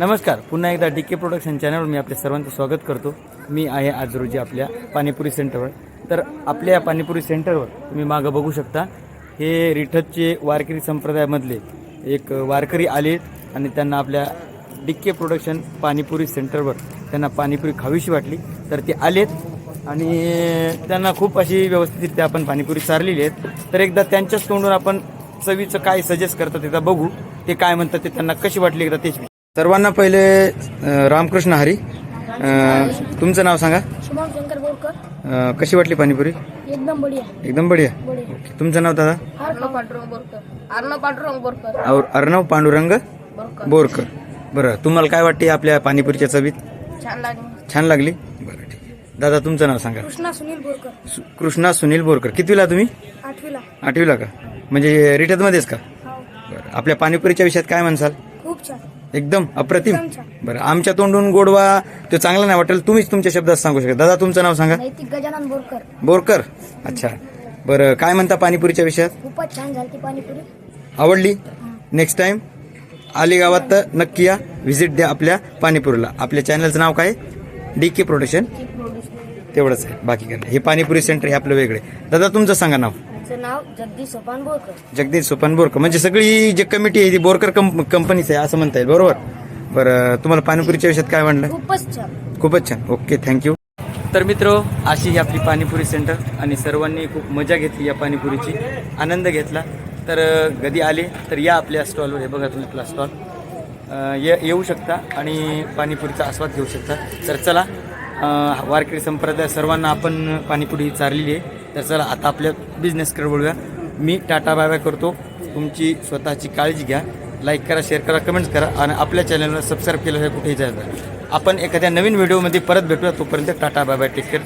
नमस्कार. पुन्हा एकदा डी के प्रोडक्शन चॅनलवर मी आपल्या सर्वांचं स्वागत करतो. मी आहे आज रोजी आपल्या पाणीपुरी सेंटरवर तर आपल्या या पाणीपुरी सेंटरवर तुम्ही मागं बघू शकता. हे रिठतचे वारकरी संप्रदायामधले एक वारकरी आलेत आणि त्यांना आपल्या डिक्के प्रोडक्शन पाणीपुरी सेंटरवर त्यांना पाणीपुरी खावीशी वाटली. तर ते आलेत आणि त्यांना खूप अशी व्यवस्थितरित्या आपण पाणीपुरी चारलेली आहेत. तर एकदा त्यांच्याच तोंडून आपण चवीचं काय सजेस्ट करतात एकदा बघू. ते काय म्हणतात ते त्यांना कशी वाटली एकदा तेच सर्वांना पहिले अं, रामकृष्ण हरी. अं, तुमचं नाव सांगा. शुभम शंकर बोरकर. अं, कशी वाटली पाणीपुरी? एकदम बढिया. एकदम बढिया. बढिया. तुमचं नाव दादा? अर्णव पांडुरंग बोरकर. अर्णव पांडुरंग बोरकर. और अर्णव पांडुरंग बोरकर. बोरकर. बरं तुम्हाला काय वाटते आपल्या पाणीपुरीच्या चवीत? छान लागली. छान लागली? बरं ठीक आहे. दादा तुमचं नाव सांगा. कृष्णा सुनील बोरकर. सु- कृष्णा सुनील बोरकर. कितवीला तुम्ही? आठवीला. आठवीला का? म्हणजे रिटतमध्येच का? हो. बरं आपल्या पाणीपुरीच्या विषयात काय म्हणसाल? एकदम अप्रतिम. बरं आमच्या तोंडून गोडवा तो चांगला नाही वाटेल. तुम्हीच तुमच्या शब्दात सांगू शकता. दादा तुमचं नाव सांगा. नैतिक गजानन बोरकर. बोरकर? अच्छा. बरं काय म्हणता पाणीपुरीच्या विषयात? खूपच छान झाली ती पाणीपुरी. आवडली? नेक्स्ट टाइम आली गावात तर नक्की या. व्हिजिट द्या आपल्या पाणीपुरीला. आपल्या चॅनलचं नाव काय? डी के प्रोडक्शन तेवढंच आहे. बाकी काय नाही. हे पाणीपुरी सेंटर हे आपलं वेगळे दादा तुमचं सांगा नाव. माझं नाव जगदीश सोपान बोरकर. जगदीश सोपान बोरकर. म्हणजे सगळी जी कमिटी आहे ती बोरकर कंप कंपनीच आहे असं म्हणता येईल. बरोबर? बरं तुम्हाला पाणीपुरीच्या विषयात काय म्हणलं खूपच छान. खूपच छान. ओके थँक्यू तर मित्र अशी ही आपली पाणीपुरी सेंटर आणि सर्वांनी खूप मजा घेतली या पाणीपुरीची आनंद घेतला. तर कधी आले तर या आपल्या स्टॉलवर हे बघा तुम्ही आपला स्टॉल ये येऊ शकता आणि पाणीपुरीचा आस्वाद घेऊ शकता. तर चला वारकरी संप्रदाय सर्वांना आपण पाणीपुरी चारलेली आहे. तर चला आता आपल्या बिझनेसकडे बोलूया मी टाटा बाय बाय करतो. तुमची स्वतःची काळजी घ्या. लाईक करा शेअर करा कमेंट्स करा आणि आपल्या चॅनलला सबस्क्राईब केलं हे कुठेही जायचं आपण एखाद्या नवीन व्हिडिओमध्ये परत भेटूया. तोपर्यंत tata bye bye take care